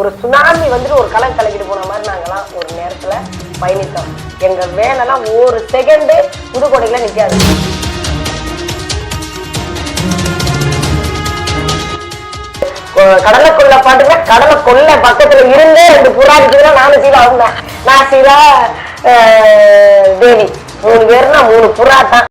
ஒரு சுனாமி வந்துட்டு ஒரு களம் கலக்கிட்டு போன மாதிரி நாங்கெல்லாம் ஒரு நேரத்துல பயணித்தோம். எங்க வேலைலாம் ஒரு செகண்டு புதுக்கோட்டையில நிக்காது. கடலை கொள்ள பாட்டுங்க கடலை கொள்ள பக்கத்துல இருந்தே ரெண்டு புறா இருக்குதுன்னா நானும் சீலா வந்தேன். நான் சீலா தேவி. மூணு பேர்னா மூணு புறா தான்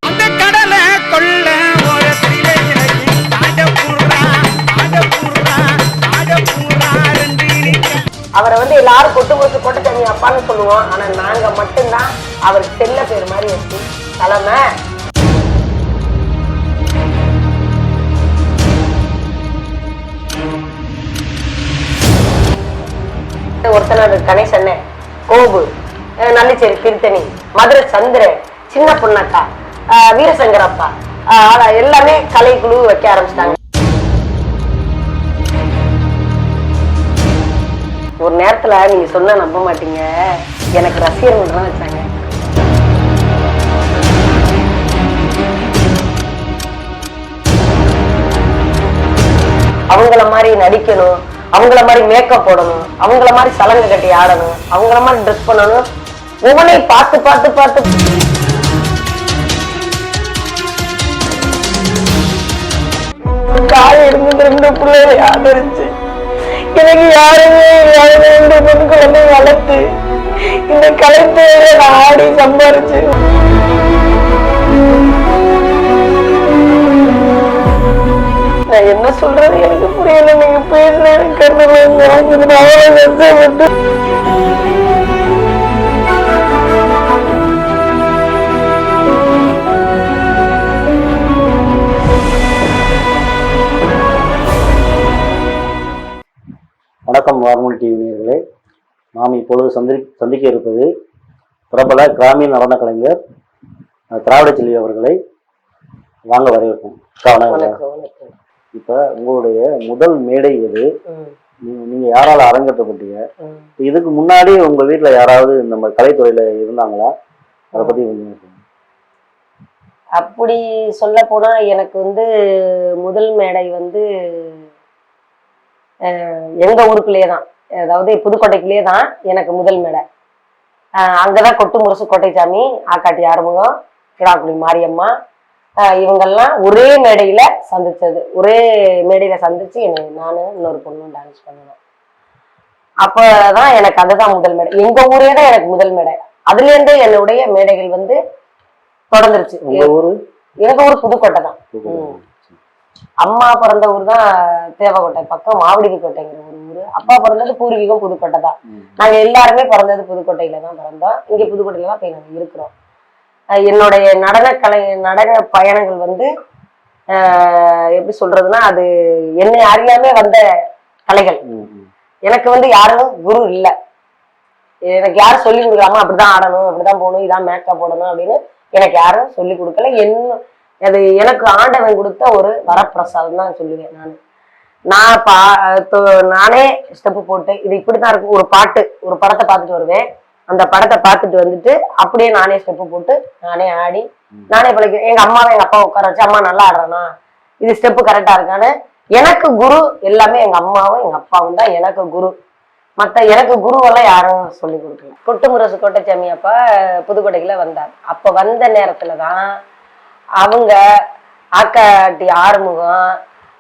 அவரை வந்து எல்லாரும் கொட்டு கொடுத்து கொட்ட தண்ணி அப்பான்னு சொல்லுவோம். ஆனா நாங்க மட்டும்தான் அவர் செல்ல பேர் மாதிரி வச்சு தலைமை. ஒருத்தனர் கணேசன் கோபு நல்லிச்சேரி திருத்தணி மதுரை சந்திரன் சின்ன பொண்ணக்கா வீரசங்கரப்பா அஹ் அதான் எல்லாமே கலைக்குழு வைக்க ஆரம்பிச்சிட்டாங்க. நேரத்துல நீங்க சொன்னா நம்ப மாட்டீங்க. எனக்கு ரசிகர்கள் தான் வச்சாங்க. அவங்கள மாதிரி நடிக்கணும் அவங்கள மாதிரி மேக்கப் போடணும் அவங்கள மாதிரி சலங்கை கட்டி ஆடணும் அவங்கள மாதிரி ட்ரெஸ் பண்ணணும். ஒவ்வொன்றையும் பார்த்து பார்த்து பார்த்து. கால் எடுத்து ரெண்டு பிள்ளைகளை ஆதரிச்சு. எனக்கு யாருமே யாருமே இந்த பெண் குழந்தை வளர்த்து இந்த கலைத்துறையில நான் ஆடி சம்பாரிச்சு நான் என்ன சொல்றது? எனக்கு புரியல. நீங்க பேசுறேன் எனக்கு கண்ணுல அவ்வளவு கஷ்டப்பட்டு வணக்கம் வார்மொழி டிவி நேயர்களே. நாம் இப்பொழுது சந்தி சந்திக்க இருப்பது பிரபல கிராமிய நடன கலைஞர் திராவிட செல்வி அவர்களை வாங்க வரவேற்போம். இப்ப உங்களுடைய முதல் மேடை நீ- நீங்க யாரால அரங்கேற்றப்பட்டீங்க. இதுக்கு முன்னாடி உங்க வீட்ல யாராவது நம்ம கலைத்துறையில இருந்தாங்களா? அதை பத்தி கொஞ்சம். அப்படி சொல்ல போனா எனக்கு வந்து முதல் மேடை வந்து எங்க ஊருக்குள்ளேயே தான் அதாவது புதுக்கோட்டைக்குள்ளேயே தான் எனக்கு முதல் மேடை. அங்கதான் கொட்டு முரசு கோட்டைச்சாமி ஆக்காட்டி ஆறுமுகம் கிடாக்குடி மாரியம்மா இவங்கெல்லாம் ஒரே மேடையில சந்திச்சது. ஒரே மேடையில சந்திச்சு என்னை நானும் இன்னொரு பொண்ணும் டான்ஸ் பண்ணுவேன் அப்பதான் எனக்கு அதுதான் முதல் மேடை. எங்க ஊரே தான் எனக்கு முதல் மேடை. அதுல இருந்து என்னுடைய மேடைகள் வந்து தொடர்ந்துருச்சு. உங்க ஊரு? புதுக்கோட்டை. தான். அம்மா பிறந்த ஊர் தான் தேவக்கோட்டை பக்கம் மாவடிவி கோட்டைங்கிற ஒரு ஊர். அப்பா பிறந்தது பூர்வீகம் புதுக்கோட்டை தான். நாங்க எல்லாருமே பிறந்தது புதுக்கோட்டையில தான் பிறந்தோம். இங்க புதுக்கோட்டையில தான் போய் நாங்க இருக்கிறோம். என்னுடைய நடன கலை நடன பயணங்கள் வந்து எப்படி சொல்றதுன்னா அது என்னை அறியாமே வந்த கலைகள். எனக்கு வந்து யாரும் குரு இல்ல. எனக்கு யாரும் சொல்லி கொடுக்கலாமா அப்படிதான் ஆடணும் அப்படிதான் போகணும் இதான் மேக்கப் போடணும் அப்படின்னு எனக்கு யாரும் சொல்லி கொடுக்கல. என்ன அது எனக்கு ஆண்டவன் கொடுத்த ஒரு வரப்பிரசாதம் தான் சொல்லுவேன் நான். நான் பா நானே ஸ்டெப்பு போட்டு இது இப்படித்தான் இருக்கும் ஒரு பாட்டு ஒரு படத்தை பார்த்துட்டு வருவேன். அந்த படத்தை பார்த்துட்டு வந்துட்டு அப்படியே நானே ஸ்டெப்பு போட்டு நானே ஆடி நானே பழக்க எங்க அம்மாவை எங்க அப்பா உட்கார வச்சு அம்மா நல்லா ஆடுறானா? இது ஸ்டெப்பு கரெக்டா இருக்கான்னு? எனக்கு குரு எல்லாமே எங்க அம்மாவும் எங்க அப்பாவும் தான் எனக்கு குரு. மத்த எனக்கு குருவெல்லாம் யாரும் சொல்லி கொடுக்கல. கொட்டுமுரசு கோட்டைச்சாமி அப்பா புதுக்கோட்டைக்குள்ள வந்தார். அப்ப வந்த நேரத்துல தான் அவங்க ஆக்காட்டி ஆறுமுகம்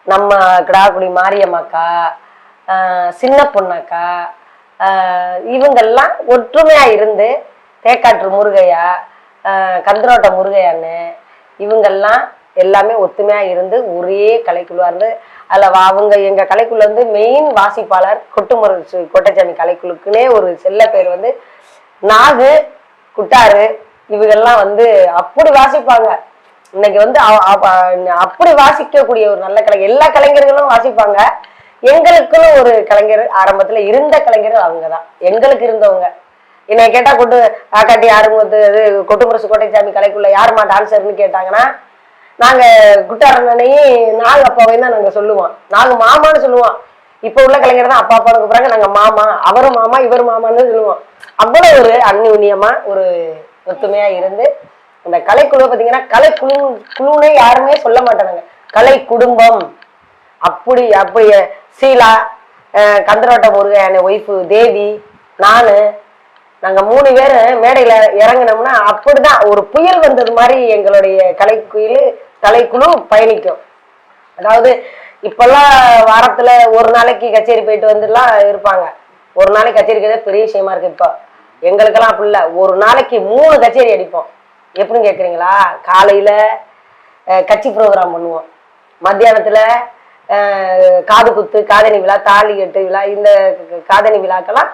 நம்ம கிடாக்குடி மாரியம்மாக்கா சின்ன பொண்ணக்கா இவங்கெல்லாம் ஒற்றுமையாக இருந்து தேக்காற்று முருகையா கந்தரோட்ட முருகையான்னு இவங்கெல்லாம் எல்லாமே ஒத்துமையாக இருந்து ஒரே கலைக்குழுவாக இருந்து அதில் வா- அவங்க எங்கள் கலைக்குள்ள வந்து மெயின் வாசிப்பாளர் கொட்டுமுறை கோட்டைச்சாமி கலைக்குழுக்குனே ஒரு செல்ல பேர் வந்து நாகு குட்டாரு இவங்கெல்லாம் வந்து அப்படி வாசிப்பாங்க. இன்னைக்கு வந்து அப்படி வாசிக்கக்கூடிய ஒரு நல்ல கலைஞர் எல்லா கலைஞர்களும் வாசிப்பாங்க. எங்களுக்குன்னு ஒரு கலைஞர் ஆரம்பத்துல இருந்த கலைஞர்கள் அவங்கதான். எங்களுக்கு இருந்தவங்க. என்னை கேட்டா கொட்டு காக்காட்டி ஆறுமுகத்து இது கொட்டுமுரசு கோட்டைச்சாமி கலைக்குள்ள யாருமா டான்சர்னு கேட்டாங்கன்னா நாங்க குட்டாரனையும் நாங்க அப்பாவையும் தான் நாங்க சொல்லுவோம். நாங்க மாமான்னு சொல்லுவோம். இப்ப உள்ள கலைஞர் தான் அப்பா அப்பான்னு கூப்பிடுறாங்க. நாங்க மாமா அவரும் மாமா இவர் மாமான்னு சொல்லுவோம். அவ்வளவு ஒரு அந்யுன்யமா ஒரு ஒத்துமையா இருந்து அந்த கலைக்குழு பாத்தீங்கன்னா கலைக்குழு குழுன்னு யாருமே சொல்ல மாட்டாங்க கலை குடும்பம். அப்படி அப்படி சீலா கந்தரோட்ட முருகன் என் ஒய்ஃபு தேவி நானு நாங்க மூணு பேர் மேடையில இறங்குனோம்னா அப்படிதான் ஒரு புயல் வந்தது மாதிரி எங்களுடைய கலைக்குயில் கலைக்குழு பயணிக்கும். அதாவது இப்பெல்லாம் வாரத்துல ஒரு நாளைக்கு கச்சேரி போயிட்டு வந்துலாம் இருப்பாங்க. ஒரு நாளைக்கு கச்சேரி பெரிய விஷயமா இருக்கு இப்போ. எங்களுக்கெல்லாம் அப்படி இல்லை. ஒரு நாளைக்கு மூணு கச்சேரி அடிப்போம். எப்படின்னு கேட்குறீங்களா காலையில கட்சி ப்ரோக்ராம் பண்ணுவோம். மத்தியானத்துல காது குத்து காதணி விழா தாலி கட்டு விழா இந்த காதணி விழாக்கெல்லாம்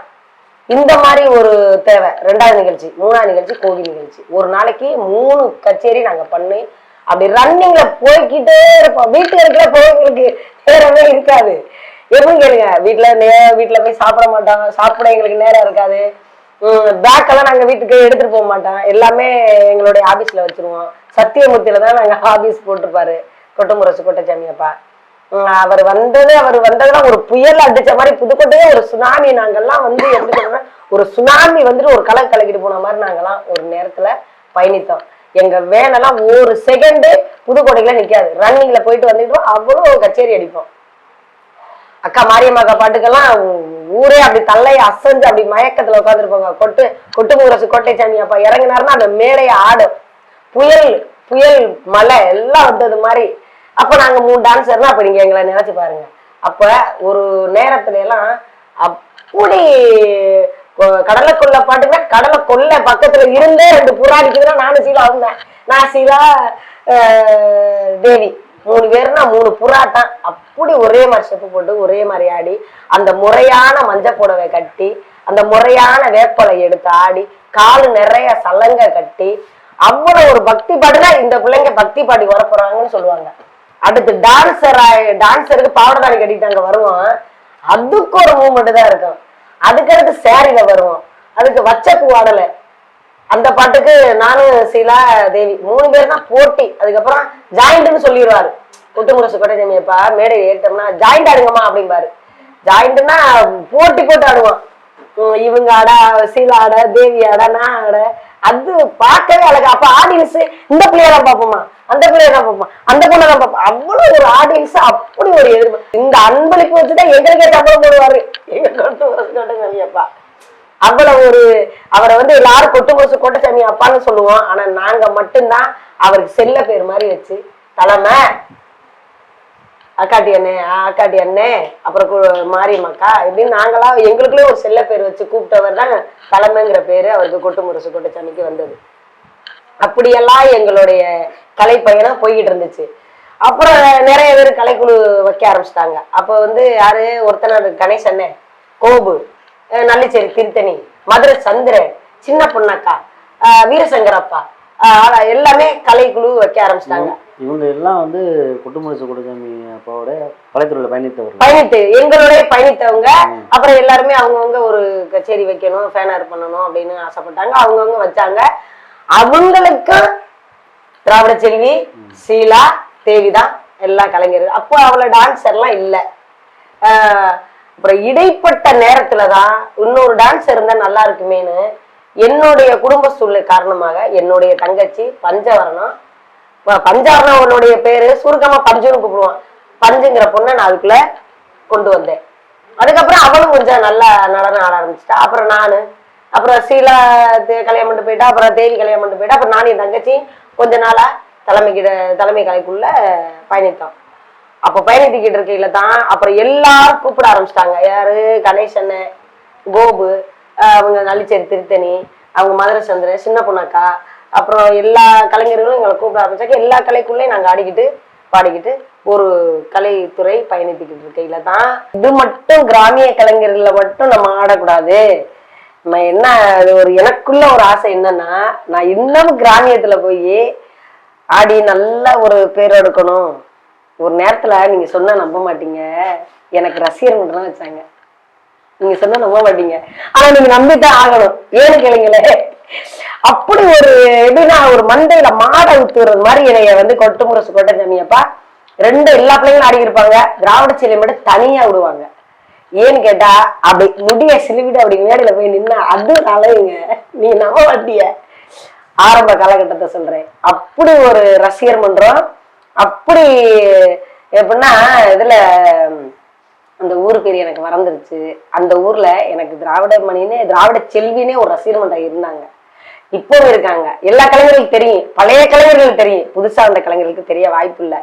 இந்த மாதிரி ஒரு தேவை. ரெண்டாவது நிகழ்ச்சி மூணாவது நிகழ்ச்சி கோவில் நிகழ்ச்சி. ஒரு நாளைக்கு மூணு கச்சேரி நாங்க பண்ணி அப்படி ரன்னிங்ல போய்க்கிட்டே இருப்போம். வீட்டுல இருக்கிற பிள்ளைங்களுக்கு நேரமே இருக்காது. எப்படின்னு கேளுங்க. வீட்டுல நே வீட்டில் போய் சாப்பிட மாட்டோம். சாப்பிட எங்களுக்கு நேரம் இருக்காது. பேக் எல்லாம் நாங்க வீட்டுக்கு எடுத்துட்டு போக மாட்டோம். எல்லாமே எங்களுடைய ஆபீஸ்ல வச்சிருவோம். சத்தியமூர்த்தியில தான் நாங்க ஆபீஸ் போட்டிருப்பாரு. கொட்டமுரசு கொட்டச்சாமி அப்பா அவர் வந்தது அவர் வந்ததுலாம் ஒரு புயல் அடிச்ச மாதிரி புதுக்கோட்டையே ஒரு சுனாமி நாங்கெல்லாம் வந்து எப்படி சொல்றோம்னா ஒரு சுனாமி வந்துட்டு ஒரு கலை கலக்கிட்டு போன மாதிரி நாங்கெல்லாம் ஒரு நேரத்துல பயணித்தோம். எங்க வேனெல்லாம் ஒரு செகண்டு புதுக்கோட்டைக்குள்ள நிக்காது. ரன்னிங்ல போயிட்டு வந்துட்டோம் அவ்வளோ கச்சேரி அடிப்போம். அக்கா மாரியம்மா அக்கா பாட்டுக்கெல்லாம் ஊரே அப்படி தள்ளைய அசைஞ்சு அப்படி மயக்கத்துல உட்காந்துருப்பாங்க கொட்டு கொட்டு முரசு கோட்டைச்சாமி அப்பா இறங்குனாருன்னா அந்த மேடையை ஆடும். புயல் புயல் மலை எல்லாம் வந்தது மாதிரி. அப்ப நாங்க மூணு டான்சர்னா அப்ப நீங்க எங்களை நினைச்சு பாருங்க. அப்ப ஒரு நேரத்துல எல்லாம் அப்படி கடலை கொள்ள பாட்டுன்னா கடலை கொல்ல பக்கத்துல இருந்தே ரெண்டு புறா அடிக்குதுன்னா நானும் சீலா வந்தேன். நான் சீலா தேவி. மூணு பேர்னா மூணு புராட்டம் அப்படி ஒரே மாதிரி ஸ்டெப்பு போட்டு ஒரே மாதிரி ஆடி அந்த முறையான மஞ்சள் புடவை கட்டி அந்த முறையான வேப்பலை எடுத்து ஆடி காலு நிறைய சலங்கை கட்டி அவ்வளவு ஒரு பக்தி பாட்டுனா இந்த பிள்ளைங்க பக்தி பாடி வர போறாங்கன்னு சொல்லுவாங்க. அடுத்து டான்சர் டான்சருக்கு பாவடதாரி கட்டிட்டு அங்க வருவோம் அதுக்கு ஒரு மூமெண்ட் தான் இருக்கும். அதுக்கடுத்து சேரீல வருவோம் அதுக்கு வச்சப்பு வாடலை அந்த பாட்டுக்கு நானும் சீலா தேவி மூணு பேர் தான் போட்டி. அதுக்கப்புறம் ஜாயிண்ட்னு சொல்லிடுவாரு. ஒட்டுமுரசு கொட்டைஜமியப்பா மேடை ஏறிட்டோம்னா ஜாயிண்ட் ஆடுங்கம்மா அப்படிம்பாரு. ஜாயிண்ட்னா போட்டி போட்டு ஆடுவான். இவங்க ஆட சீலா ஆட தேவி ஆட நான் ஆட. அது பார்க்கவே அழகா. அப்ப ஆடியன்ஸ் இந்த பிள்ளைய தான் பார்ப்போமா? அந்த பிள்ளைய தான் பார்ப்போம்? அந்த பொண்ணை தான் பார்ப்போம்? அவ்வளவு ஒரு ஆடியன்ஸ் அப்படி ஒரு எதிர்ப்பு. இந்த அன்பளிப்பு வச்சுதான் எங்களுக்கே சம்பளம் போடுவாரு. எங்க கொட்டு முரசு அவ்வளவு ஒரு அவரை வந்து எல்லாரும் கொட்டு முரசு கோட்டசாமி அப்பான்னு சொல்லுவோம். ஆனா நாங்க மட்டும்தான் அவருக்கு செல்ல பேர் மாதிரி வச்சு தலைமை அக்காட்டி அண்ணே ஆ, அக்காட்டி அண்ணே அப்புறம் கு- மாரியம்மக்கா இப்படின்னு நாங்களாம் எங்களுக்குள்ளே ஒரு செல்ல பேர் வச்சு கூப்பிட்டவர் தான் தலைமைங்கிற பேரு அவருக்கு கொட்டு முரசு கொட்டச்சாமிக்கு வந்தது. அப்படியெல்லாம் எங்களுடைய கலை பயணம் போய்கிட்டு இருந்துச்சு. அப்புறம் நிறைய பேர் கலைக்குழு வைக்க ஆரம்பிச்சிட்டாங்க. அப்போ வந்து யாரு? ஒருத்தனார் கணேஷ் கோபு. நல்லிச்சேரி திருத்தணி மதுரை சந்திரன் சின்ன பொண்ணக்கா வீரசங்கரப்பா எல்லாமே கலைக்குழு வைக்க ஆரம்பிச்சிட்டாங்க. இவங்க எல்லாம் வந்து குட்டுமுரசு குடுசாமி அப்பாவோட கலைத்துறையில் பயணித்தவர்கள். பயணித்து எங்களுடைய பயணித்தவங்க. அப்புறம் எல்லாருமே அவங்கவுங்க ஒரு கச்சேரி வைக்கணும் ஃபேனர் பண்ணணும் அப்படின்னு ஆசைப்பட்டாங்க. அவங்கவுங்க வச்சாங்க. அவங்களுக்கும் திராவிட செல்வி சீலா தேவி தான் எல்லா கலைஞர்கள். அப்போ அவளை டான்ஸர்லாம் இல்லை. அப்புறம் இடைப்பட்ட நேரத்துல தான் இன்னொரு டான்ஸ் இருந்தா நல்லா இருக்குமேன்னு என்னுடைய குடும்ப சூழ்நிலை காரணமாக என்னுடைய தங்கச்சி பஞ்சவரணம் பஞ்சவரணம் அவனுடைய பேரு சுருக்கமா பஞ்சுன்னு கூப்பிடுவான். பஞ்சுங்கிற பொண்ணை நான் அதுக்குள்ள கொண்டு வந்தேன். அதுக்கப்புறம் அவளும் கொஞ்சம் நல்லா நடனம் ஆட ஆரம்பிச்சிட்டா. அப்புறம் நானு அப்புறம் சீலா கல்யாணம் பண்ணிட்டு போயிட்டா. அப்புறம் தேவி கல்யாணம் பண்ணிட்டு போயிட்டா. அப்புறம் நானும் என் தங்கச்சி கொஞ்ச நாளா தலைமை கிட தலைமை கலைக்குள்ள பயணித்தோம். அப்ப பயணித்துக்கிட்டு இருக்கையில தான் அப்புறம் எல்லாரும் கூப்பிட ஆரம்பிச்சிட்டாங்க. யாரு? கணேஷ் கோபு அவங்க நளிச்சேரி திருத்தணி அவங்க மதுரை சந்திரன் சின்ன பொண்ணாக்கா அப்புறம் எல்லா கலைஞர்களும் எங்களை கூப்பிட ஆரம்பிச்சாக்க எல்லா கலைக்குள்ளேயும் நாங்கள் ஆடிக்கிட்டு பாடிக்கிட்டு ஒரு கலைத்துறை பயணித்துக்கிட்டு இருக்கையில தான். இது மட்டும் கிராமிய கலைஞர்களில் மட்டும் நம்ம ஆடக்கூடாது. நம்ம என்ன அது ஒரு எனக்குள்ள ஒரு ஆசை என்னன்னா நான் இன்னும் கிராமியத்துல போய் ஆடி நல்ல ஒரு பேர் எடுக்கணும். ஒரு நேரத்துல நீங்க சொன்னா நம்ப மாட்டீங்க. எனக்கு ரசிகர் மட்டும் வச்சாங்க. நீங்க சொன்னா நம்ப மாட்டீங்க. ஆனா நீங்க நம்பித்தான் ஆகணும். ஏன்னு கேளுங்களே. அப்படி ஒரு எப்படின்னா ஒரு மண்டையில மாடை ஊத்துறது மாதிரி என்னைய வந்து கொட்டு முரசு கொட்டச்சாமியப்பா ரெண்டு எல்லா பிள்ளைங்களும் ஆடி இருப்பாங்க. திராவிட சிலை மட்டும் தனியா விடுவாங்க. ஏன்னு கேட்டா அப்படி முடிய சிலுவிட்டு அப்படி மேடையில போய் நின்னா அது அலையுங்க நீ நம்ப மாட்டிய. ஆரம்ப காலகட்டத்தை சொல்றேன். அப்படி ஒரு ரசிகர் மன்றம் அப்படி எப்படின்னா இதுல அந்த ஊர் பேர் எனக்கு மறந்துருச்சு. அந்த ஊர்ல எனக்கு திராவிட மணின்னு திராவிட செல்வினே ஒரு ரசிகர் மன்றம் இருந்தாங்க. இப்பவும் இருக்காங்க. எல்லா கலைஞர்களுக்கு தெரியும். பழைய கலைஞர்களுக்கு தெரியும். புதுசா வந்த கலைஞர்களுக்கு தெரிய வாய்ப்பு இல்லை.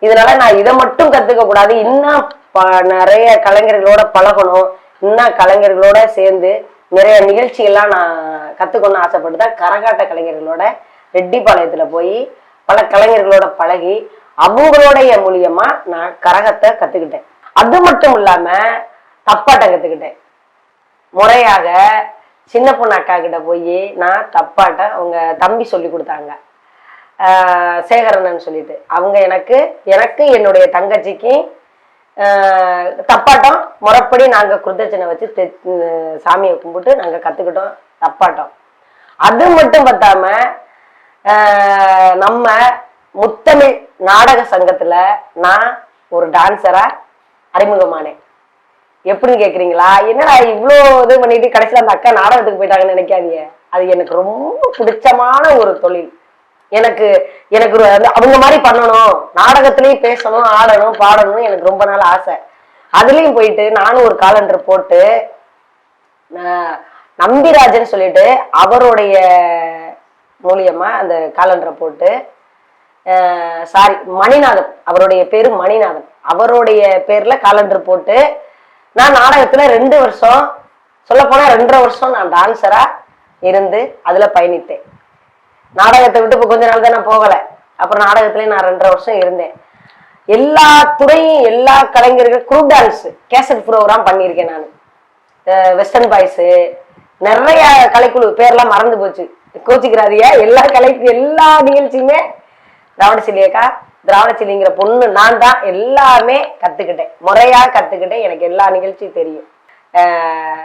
இதனால நான் இதை மட்டும் கத்துக்க கூடாது. இன்னும் ப- நிறைய கலைஞர்களோட பழகணும். இன்னும் கலைஞர்களோட சேர்ந்து நிறைய நிகழ்ச்சிகள்லாம் நான் கத்துக்கணும்னு ஆசைப்பட்டு தான் கரகாட்ட கலைஞர்களோட ரெட்டிப்பாளையத்துல போய் பல கலைஞர்களோட பழகி அவங்களுடைய மூலியமா நான் கரகத்தை கத்துக்கிட்டேன். அது மட்டும் இல்லாம தப்பாட்டம் கத்துக்கிட்டேன். முறையாக சின்ன பொண்ணு அக்கா கிட்ட போய் நான் தப்பாட்டம் அவங்க தம்பி சொல்லி கொடுத்தாங்க. சேகரணன்னு சொல்லிட்டு. அவங்க எனக்கு எனக்கு என்னுடைய தங்கச்சிக்கு தப்பாட்டம் முறைப்படி நாங்கள் குருதட்சணை வச்சு தெ- சாமியை கும்பிட்டு நாங்கள் கற்றுக்கிட்டோம் தப்பாட்டம். அது மட்டும் பத்தாம நம்ம முத்தமிழ் நாடக சங்கத்துல நான் ஒரு டான்சரா அறிமுகமானேன். எப்படின்னு கேக்குறீங்களா? என்னடா இவ்வளோ இது பண்ணிட்டு கடைசியில் அந்த அக்கா நாடகத்துக்கு போயிட்டாங்கன்னு நினைக்காதீங்க. அது எனக்கு ரொம்ப பிடிச்சமான ஒரு தொழில். எனக்கு எனக்கு ஒரு- அந்த- அவங்க மாதிரி பண்ணணும். நாடகத்திலையும் பேசணும் ஆடணும் பாடணும்னு எனக்கு ரொம்ப நாள் ஆசை. அதுலயும் போயிட்டு நானும் ஒரு காலண்டர் போட்டு நம்பிராஜன் சொல்லிட்டு அவருடைய மூலியமாக அந்த காலண்டரை போட்டு சாரி மணிநாதன் அவருடைய பேர் மணிநாதன். அவருடைய பேரில் காலண்டர் போட்டு நான் நாடகத்தில் ரெண்டு வருஷம் சொல்லப்போனால் ரெண்டரை வருஷம் நான் டான்ஸராக இருந்து அதில் பயணித்தேன். நாடகத்தை விட்டு இப்போ கொஞ்ச நாள் தான் நான் போகலை. அப்புறம் நாடகத்துலேயே நான் ரெண்டரை வருஷம் இருந்தேன். எல்லா துறையும் எல்லா கலைஞர்கள் குரூப் டான்ஸ் கேசட் ப்ரோக்ராம் பண்ணியிருக்கேன் நான். வெஸ்டர்ன் பாய்ஸு நிறைய கலைக்குழு பேர்லாம் மறந்து போச்சு. கோச்சிக்கிறாதியா எல்லா கலைக்கும் எல்லா நிகழ்ச்சியுமே திராவிட சிலியக்கா திராவிட சிலிங்கிற பொண்ணு நான் தான் எல்லாமே கத்துக்கிட்டேன். முறையா கத்துக்கிட்டேன். எனக்கு எல்லா நிகழ்ச்சியும் தெரியும். அஹ்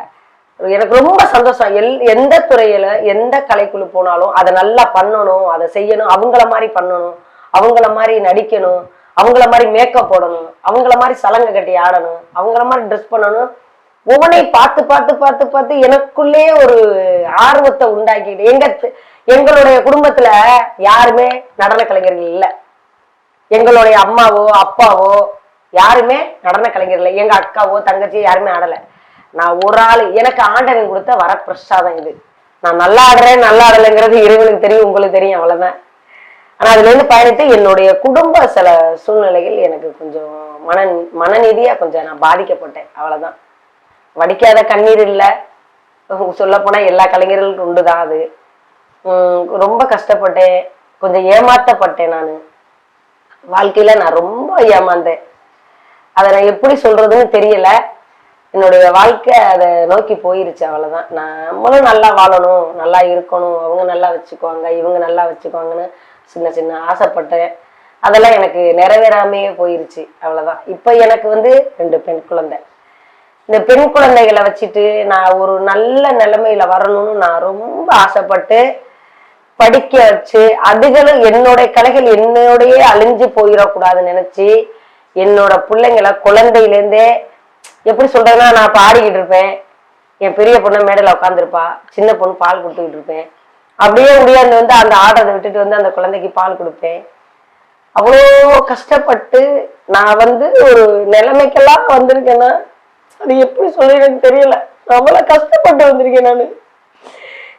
எனக்கு ரொம்ப சந்தோஷம். எல் எந்த துறையில எந்த கலைக்குழு போனாலும் அதை நல்லா பண்ணணும் அதை செய்யணும் அவங்கள மாதிரி பண்ணணும் அவங்கள மாதிரி நடிக்கணும் அவங்கள மாதிரி மேக்கப் போடணும் அவங்கள மாதிரி சலங்கை கட்டி ஆடணும் அவங்கள மாதிரி ட்ரெஸ் பண்ணணும். ஒவ்வொன்றையும் பார்த்து பார்த்து பார்த்து பார்த்து எனக்குள்ளே ஒரு ஆர்வத்தை உண்டாக்கிட்டு எங்க எங்களுடைய குடும்பத்துல யாருமே நடன கலைஞர்கள் இல்லை. எங்களுடைய அம்மாவோ அப்பாவோ யாருமே நடன கலைஞர் இல்லை. எங்க அக்காவோ தங்கச்சியோ யாருமே ஆடல. நான் ஒரு ஆள் எனக்கு ஆண்டவன் கொடுத்த வரப்பிரசாதம் இது. நான் நல்லா ஆடுறேன் நல்லா ஆடலைங்கிறது இறைவனுக்கு தெரியும் உங்களுக்கு தெரியும் அவ்வளவுதான். ஆனா அதுல இருந்து பயணித்து என்னுடைய குடும்ப சில சூழ்நிலைகள் எனக்கு கொஞ்சம் மன மனநீதியா கொஞ்சம் நான் பாதிக்கப்பட்டேன். அவ்வளவுதான். வடிக்காத கண்ணீர் இல்லை. சொல்லப்போனால் எல்லா கலைஞர்களுக்கும் உண்டுதான் அது. ரொம்ப கஷ்டப்பட்டேன். கொஞ்சம் ஏமாத்தப்பட்டேன் நான். வாழ்க்கையில் நான் ரொம்ப ஏமாந்தேன். அதை நான் எப்படி சொல்கிறதுன்னு தெரியல. என்னுடைய வாழ்க்கை அதை நோக்கி போயிருச்சு அவ்வளோதான் நம்மளும் நல்லா வாழணும் நல்லா இருக்கணும். அவங்க நல்லா வச்சுக்குவாங்க இவங்க நல்லா வச்சுக்குவாங்கன்னு சின்ன சின்ன ஆசைப்பட்டேன். அதெல்லாம் எனக்கு நிறைவேறாமையே போயிருச்சு அவ்வளோதான் இப்போ எனக்கு வந்து ரெண்டு பெண் குழந்தை. இந்த பெண் குழந்தைகளை வச்சுட்டு நான் ஒரு நல்ல நிலைமையில வரணும்னு நான் ரொம்ப ஆசைப்பட்டு படிக்க வச்சு அதுகளும் என்னுடைய கலைகள் என்னோடய அழிஞ்சு போயிடக்கூடாதுன்னு நினைச்சு என்னோட பிள்ளைங்களை குழந்தையிலேருந்தே எப்படி சொல்றதுன்னா நான் பாடிக்கிட்டு இருப்பேன். என் பெரிய பொண்ணு மேடையில் உட்காந்துருப்பா சின்ன பொண்ணு பால் கொடுத்துக்கிட்டு இருப்பேன். அப்படியே முடியாது வந்து அந்த ஆர்டரை விட்டுட்டு வந்து அந்த குழந்தைக்கு பால் கொடுப்பேன். அவ்வளோ கஷ்டப்பட்டு நான் வந்து ஒரு நிலைமைக்கெல்லாம் வந்திருக்கேன்னா அது எப்படி சொல்லுறேன்னு தெரியல. அவ்வளோ கஷ்டப்பட்டு வந்திருக்கேன் நான்.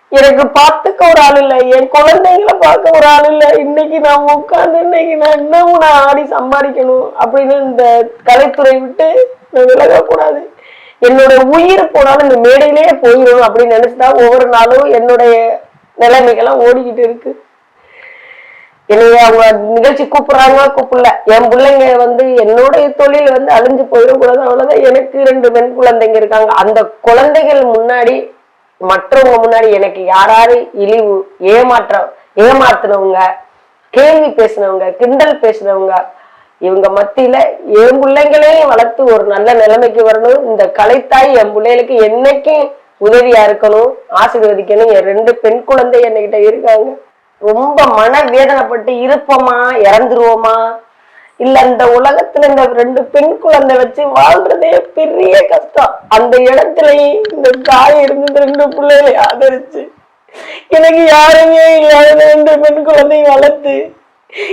எனக்கு பார்த்துக்க ஒரு ஆள் இல்லை. என் குழந்தைங்களை பார்க்க ஒரு ஆள் இல்லை. இன்னைக்கு நான் உட்காந்து இன்னைக்கு நான் இன்னமும் நான் ஆடி சம்பாதிக்கணும் அப்படின்னு இந்த கலைத்துறை விட்டு நான் விலகக்கூடாது. என்னோட உயிர் போனாலும் இந்த மேடையிலேயே போயிடணும் அப்படின்னு நினைச்சுதான் ஒவ்வொரு நாளும் என்னுடைய நிலைமைகள்லாம் ஓடிக்கிட்டு இருக்கு. என்னைய அவங்க நிகழ்ச்சி கூப்பிடுறாங்க கூப்பிடல. என் பிள்ளைங்க வந்து என்னுடைய தொழில் வந்து அழிஞ்சு போயிடக்கூடாது. அவ்வளவுதான். எனக்கு ரெண்டு பெண் குழந்தைங்க இருக்காங்க. அந்த குழந்தைகள் முன்னாடி மற்றவங்க முன்னாடி எனக்கு யாராரு இழிவு ஏமாற்ற ஏமாத்துனவங்க கேள்வி பேசினவங்க கிண்டல் பேசினவங்க இவங்க மத்தியில என் பிள்ளைங்களையும் வளர்த்து ஒரு நல்ல நிலைமைக்கு வரணும். இந்த கலைத்தாய் என் பிள்ளைகளுக்கு என்னைக்கும் உதவியா இருக்கணும் ஆசீர்வதிக்கணும். என் ரெண்டு பெண் குழந்தை என்கிட்ட இருக்காங்க. ரொம்ப மன வேதனைப்பட்டு இருப்போமா? இறந்துருவோமா? இல்ல இந்த உலகத்துல இந்த ரெண்டு பெண் குழந்தை வச்சு வாழ்றதே பெரிய கஷ்டம். அந்த இடத்துலயும் இந்த தாய் இருந்து ரெண்டு பிள்ளைகளை ஆதரிச்சு. எனக்கு யாருமே இல்லாத ரெண்டு பெண் குழந்தையும் வளர்த்து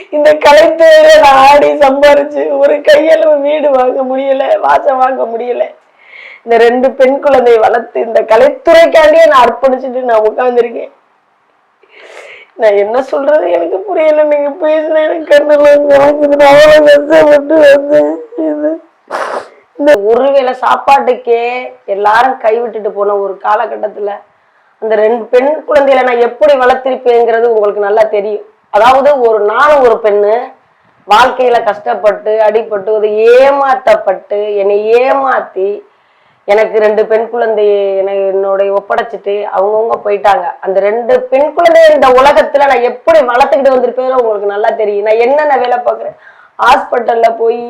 இந்த கலைத்துறையில நான் ஆடி சம்பாரிச்சு ஒரு கையில வீடு வாங்க முடியல வாசம் வாங்க முடியல. இந்த ரெண்டு பெண் குழந்தையை வளர்த்து இந்த கலைத்துறைக்காண்டியே நான் அர்ப்பணிச்சுட்டு நான் உட்கார்ந்துருக்கேன். நான் என்ன சொல்றது? எனக்கு புரியல. நீங்க பேசின எனக்கு கண்ணெல்லாம் கலங்குது. கஷ்டப்பட்டு வந்தேன். இது. இந்த ஒருவேளை சாப்பாட்டுக்கே எல்லாரும் கைவிட்டுட்டு போன ஒரு காலகட்டத்துல அந்த ரெண்டு பெண் குழந்தைகளை நான் எப்படி வளர்த்திருப்பேங்கிறது உங்களுக்கு நல்லா தெரியும். அதாவது ஒரு நானும் ஒரு பெண்ணு வாழ்க்கையில கஷ்டப்பட்டு அடிபட்டு ஒரு ஏமாத்தப்பட்டு என்னை ஏமாத்தி எனக்கு ரெண்டு பெண் குழந்தைய எனக்கு என்னுடைய ஒப்படைச்சிட்டு அவங்கவுங்க போயிட்டாங்க. அந்த ரெண்டு பெண் குழந்தைய இந்த உலகத்துல நான் எப்படி வளர்த்துக்கிட்டு வந்திருப்பேன் உங்களுக்கு நல்லா தெரியும். நான் என்னென்ன வேலை பார்க்குறேன்? ஹாஸ்பிட்டல்ல போய்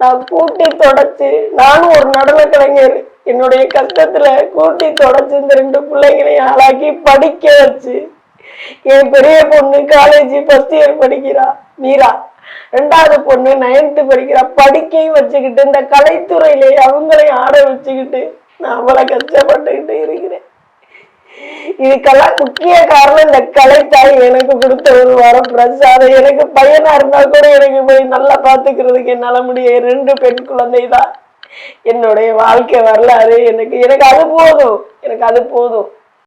நான் கூட்டி தொடச்சு நானும் ஒரு நடன கலைஞர். என்னுடைய கஷ்டத்துல கூட்டி தொடச்சு இந்த ரெண்டு பிள்ளைங்களையும் ஆளாக்கி படிக்க வச்சு என் பெரிய பொண்ணு காலேஜ் ஃபர்ஸ்ட் இயர் படிக்கிறா மீரா. ரெண்டாவது பொண்ணு நைன்த்து படிக்கிற படிக்கையும் வச்சுக்கிட்டு இந்த கலைத்துறையிலே அவங்களையும் ஆட வச்சுக்கிட்டு நான் அவளை கஷ்டப்பட்டுக்கிட்டு இருக்கிறேன். இதுக்கெல்லாம் முக்கிய காரணம் இந்த கலைத்தாய் எனக்கு கொடுத்த ஒரு வாரம் பிரசாதம். எனக்கு பையனா இருந்தா கூட எனக்கு போய் நல்லா பாத்துக்கிறதுக்கு என்னால முடியும் ரெண்டு பெண் குழந்தை தான் என்னுடைய வாழ்க்கை வரலாறு எனக்கு எனக்கு அது போதும். எனக்கு அது போதும்.